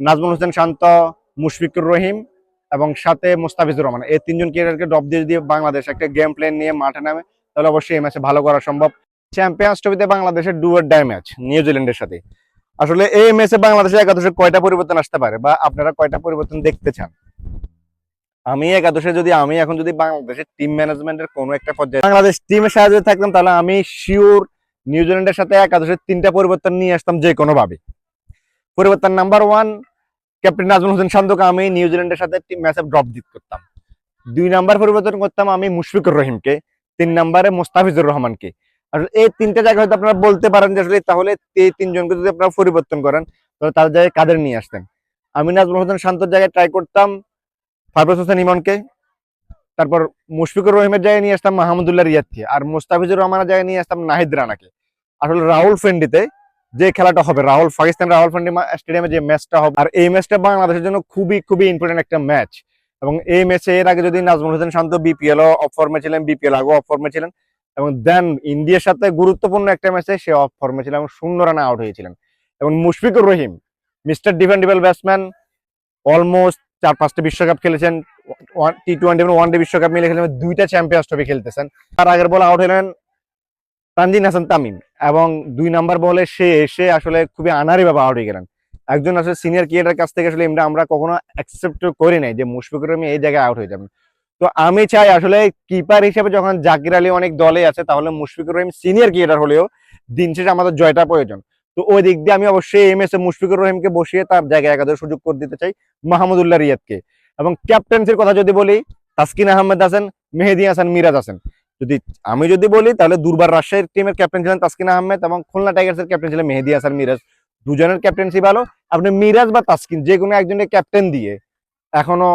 নাজমুল হোসেন শান্ত, মুশফিকুর রহিম এবং সাথে মুস্তাফিজুর রহমান। এই তিনজন ক্রিকেটারকে ড্রপ দিয়ে দিয়ে বাংলাদেশ একটা গেম প্ল্যান নিয়ে মাঠে নামে, তাহলে অবশ্যই এই ম্যাচে ভালো করা সম্ভব। চ্যাম্পিয়ন্স ট্রফিতে বাংলাদেশের ডুয়ার ডাই ম্যাচ নিউজিল্যান্ডের সাথে। আসলে এই ম্যাচে বাংলাদেশের একাদশে কয়টা পরিবর্তন আসতে পারে বা আপনারা কয়টা পরিবর্তন দেখতে চান? আমি একাদশে যদি, আমি এখন যদি বাংলাদেশের টিম ম্যানেজমেন্টের কোনো একটা পর্যায়ে বাংলাদেশ টিমের সাহায্যে থাকতাম, তাহলে আমি শিওর নিউজিল্যান্ডের সাথে একাদশের তিনটা পরিবর্তন নিয়ে আসতাম যে কোনো ভাবে পরিবর্তন number one captain Najmul Hossain শান্তকে আমি নিউজিল্যান্ডের সাথে একটি ম্যাচে ড্রপ দিত করতাম। দুই নাম্বার পরিবর্তন করতাম আমি মুশফিকুর রহিমকে, তিন নাম্বারে মোস্তাফিজুর রহমানকে। আসলে এই তিনটা জায়গায় হয়তো আপনারা বলতে পারেন যে আসলে তাহলে এই তিনজনকে যদি আপনারা পরিবর্তন করেন, তাহলে তার জায়গায় কাদের নিয়ে আসতেন? আমি নাজমুল হোসেন শান্তর জায়গায় ট্রাই করতাম ফারবেজ হোসেন ইমনকে, তারপর মুশফিকুর রহিমের জায়গায় নিয়ে আসতাম মাহমুদুল্লাহ রিয়াদকে, আর মুস্তাফিজুর রহমানের জায়গায় নিয়ে আসতাম নাহিদ রানাকে। আসলে রাহুল ফেন্ডিতে যে খেলাটা হবে, রাহুল পাকিস্তান রাহুল স্টেডিয়ামে যে ম্যাচটা হবে, আর এই ম্যাচটা বাংলাদেশের জন্য খুবই খুবই ইম্পর্টেন্ট একটা ম্যাচ এবং এই ম্যাচে এর আগে যদি নাজমুল হোসেন শান্ত বিপিএল অফ ফর্মে ছিলেন বিপিএল আগেও অফ ফর্মে ছিলেন, এবং দেন ইন্ডিয়ার সাথে গুরুত্বপূর্ণ একটা ম্যাচে সে অফ ফর্মে ছিলেন এবং শূন্য রানে আউট হয়েছিলেন। এবং Mushfiqur Rahim mister defendable batsman almost চার, পাঁচটা বিশ্বকাপ খেলেছেন টি টোয়েন্টি এবং ওয়ান ডে বিশ্বকাপ মিলে খেলেছেন, দুইটা চ্যাম্পিয়ন্স ট্রফি খেলতেছেন। তার আগের বল আউট হলেন তানজিন হাসান তামিম। এবং দুই নাম্বার বলে সে এসে আসলে খুবই আনারি ভাবে আউট হয়ে গেলেন। একজন আসলে সিনিয়র ক্রিকেটার কাছ থেকে আসলে এমনি আমরা কখনো অ্যাকসেপ্ট করি নাই যে মুশফিকুর রহিম এই জায়গায় আউট হয়ে যাবেন। তো আমি চাই আসলে কিপার হিসেবে যখন জাকির আলী অনেক দলে আছে, তাহলে মুশফিকুর রহিম সিনিয়র ক্রিকেটার হলেও দিন শেষে আমাদের জয়টা প্রয়োজন। তো ওই দিক দিয়ে আমি অবশ্যই এম এস এ মুশফিকুর রহিমকে বসিয়ে তার জায়গায় একাদশ সুযোগ করে দিতে চাই মাহমুদুল্লাহ রিয়াদকে। এবং ক্যাপ্টেন্সির কথা যদি বলি, তাসকিন আহমেদ আছেন, মেহেদি হাসান মিরাজ আছেন। যদি আমি যদি বলি, তাহলে দুর্বার রাজশাহীর টিমের ক্যাপ্টেন ছিলেন তাসকিন আহমেদ এবং খুলনা টাইগার্সের ক্যাপ্টেন ছিলেন মেহেদি হাসান মিরাজ। দুজনের ক্যাপ্টেন্সি ভালো। আপনি মিরাজ বা তাসকিন, যে কোনো একজনের ক্যাপ্টেন দিয়ে এখনও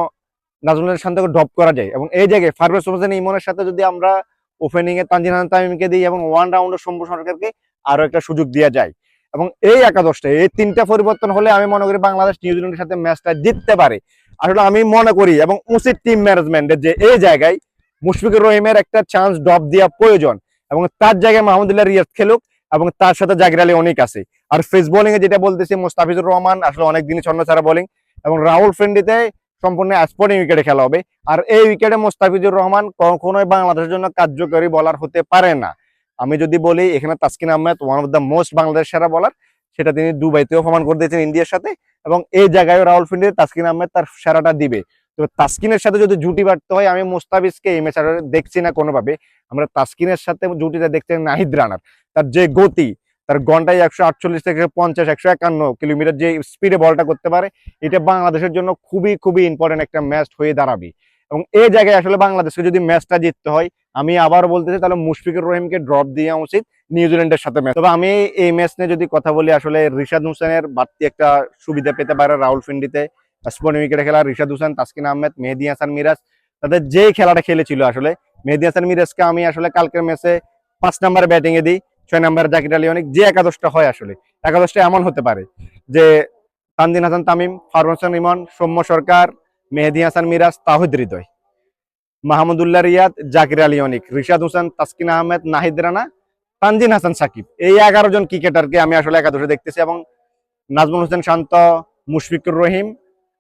নাজমুল শান্তকে ড্রপ করা যায়। এবং এই জায়গায় ফারবেজ হোসেন ইমনের সাথে যদি আমরা ওপেনিং এ তানজিন হাসান তামিমকে দিই এবং ওয়ান রাউন্ডে শম্ভু সরকারকে আরও একটা সুযোগ দেওয়া যায়। এবং এই একাদশটা, এই তিনটা পরিবর্তন হলে আমি মনে করি বাংলাদেশ নিউজিল্যান্ডের সাথে ম্যাচটা জিততে পারে। আসলে আমি মনে করি এবং উচিত টিম ম্যানেজমেন্টের যে এই জায়গায় মুশফিকুর রহিমের একটা চান্স ড্রপ দেওয়া প্রয়োজন। এবং তার জায়গায় মাহমুদুল্লাহ রিয়াজ খেলুক এবং তার সাথে জাকির আলী অনেক আছে। আর ফেস বোলিং এ যেটা বলতেছি, মুস্তাফিজুর রহমান আসলে অনেক দিনই ছন্ন ছাড়া বোলিং এবং রাহুল ফ্রেন্ডিতে সম্পূর্ণ স্পোর্টিং উইকেটে খেলা হবে। আর এই উইকেটে মুস্তাফিজুর রহমান কখনোই বাংলাদেশের জন্য কার্যকরী বলার হতে পারে না। আমি যদি বলি, এখানে Taskin Ahmed one of the most Bangladesh সেরা বলার সেটা তিনি দুবাইতেও প্রমাণ করে দিয়েছেন ইন্ডিয়ার সাথে। এবং এই জায়গায় রাহুল ফিন্ডিতে তাসকিন আহমেদ তার সেরাটা দিবে। তো তাস্কিনের সাথে যদি জুটি বাড়তে হয়, আমি মুস্তাফিজকে এই ম্যাচ দেখছি না কোনোভাবে। আমরা তাস্কিনের সাথে জুটিটা দেখতে নাহিদ রানার। তার যে গতি, তার ঘন্টায় একশো আটচল্লিশ থেকে পঞ্চাশ, একশো একান্ন কিলোমিটার যে স্পিডে বলটা করতে পারে, এটা বাংলাদেশের জন্য খুবই খুবই ইম্পর্টেন্ট একটা ম্যাচ হয়ে দাঁড়াবে। এবং এই জায়গায় আসলে বাংলাদেশকে যদি ম্যাচটা জিততে হয়, আমি আবার বলতেছি তাহলে মুশফিকুর রহিমকে ড্রপ দেওয়া উচিত নিউজিল্যান্ডের সাথে ম্যাচ তবে আমি এই ম্যাচ নিয়ে যদি কথা বলি, আসলে রিশাদ হোসেনের বাড়তি একটা সুবিধা পেতে পারে রাহুল ফিন্ডিতে স্পোর্টিং উইকেটে খেলা রিশাদ হোসেন, তাসকিন আহমেদ, মেহেদি হাসান মিরাজ, তাদের যেই খেলাটা খেলেছিল আসলে, মেহেদি হাসান মিরাজকে আমি আসলে কালকের ম্যাচে পাঁচ নাম্বারে ব্যাটিং এ দিই, ছয় নাম্বারে জাকির আলী অনেক, যে একাদশটা হয় আসলে, একাদশটা এমন হতে পারে যে তানজিন হাসান তামিম ফারুন হোসেন ইমন, সৌম্য সরকার, মেহেদি হাসান মিরাজ, তাহিদ হৃদয়। মাহমুদুল্লাহ রিয়াদ, জাকির আলী অনিক, রিশাদ হোসেন, তাসকিন আহমেদ, নাহিদ রানা, তানজিন হাসান সাকিব। এই এগারো জন ক্রিকেটারকে আমি আসলে একাদশে দেখতেছি এবং নাজমুল হোসেন শান্ত, মুশফিকুর রহিম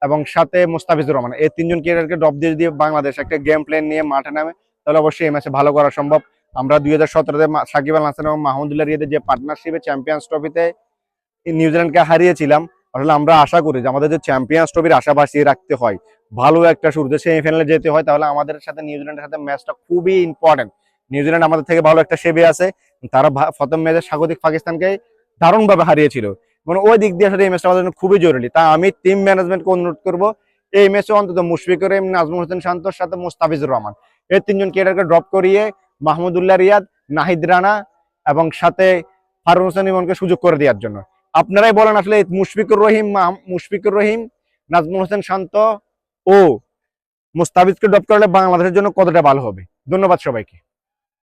এবং সাথে মুস্তাফিজুর রহমান। এই তিনজন ক্রিকেটারকে ড্রপ দিয়ে দিয়ে বাংলাদেশ একটা গেম প্ল্যান নিয়ে মাঠে নামে, তাহলে অবশ্যই এই ম্যাচে ভালো করা সম্ভব। আমরা দুই হাজার সতেরোতে সাকিব আল হাসান এবং মাহমুদুল্লাহ রিয়াদের যে পার্টনারশিপে চ্যাম্পিয়ন্স ট্রফিতে নিউজিল্যান্ডকে হারিয়েছিলাম, আসলে আমরা আশা করি যে আমাদের যে চ্যাম্পিয়ন্স ট্রফির আশা রাখতে হয়, ভালো একটা শুরুতে সেমিফাইনালে যেতে হয়, তাহলে আমাদের সাথে নিউজিল্যান্ডের সাথে ম্যাচটা খুবই ইম্পর্টেন্ট নিউজিল্যান্ড আমাদের থেকে ভালো একটা সেবে আছে, তারা প্রথম ম্যাচে স্বাগতিক পাকিস্তানকে দারুণভাবে হারিয়েছিল। মানে ওই দিক দিয়ে আসলে এই ম্যাচটা আমাদের খুবই জরুরি। তা আমি টিম ম্যানেজমেন্টকে অনুরোধ করব, এই ম্যাচে অন্তত মুশফিকুর, নাজমুল হোসেন শান্তর সাথে মুস্তাফিজুর রহমান। এই তিনজন ক্রিকেটারকে ড্রপ করিয়ে মাহমুদুল্লাহ রিয়াদ, নাহিদ রানা এবং সাথে ফারুন হোসেন ইমনকে সুযোগ করে দেওয়ার জন্য। আপনারাই বলেন আসলে মুশফিকুর রহিম মুশফিকুর রহিম, নাজমুল হোসেন শান্ত ও মুস্তাফিজকে ড্রপ করলে বাংলাদেশের জন্য কতটা ভালো হবে। ধন্যবাদ সবাইকে।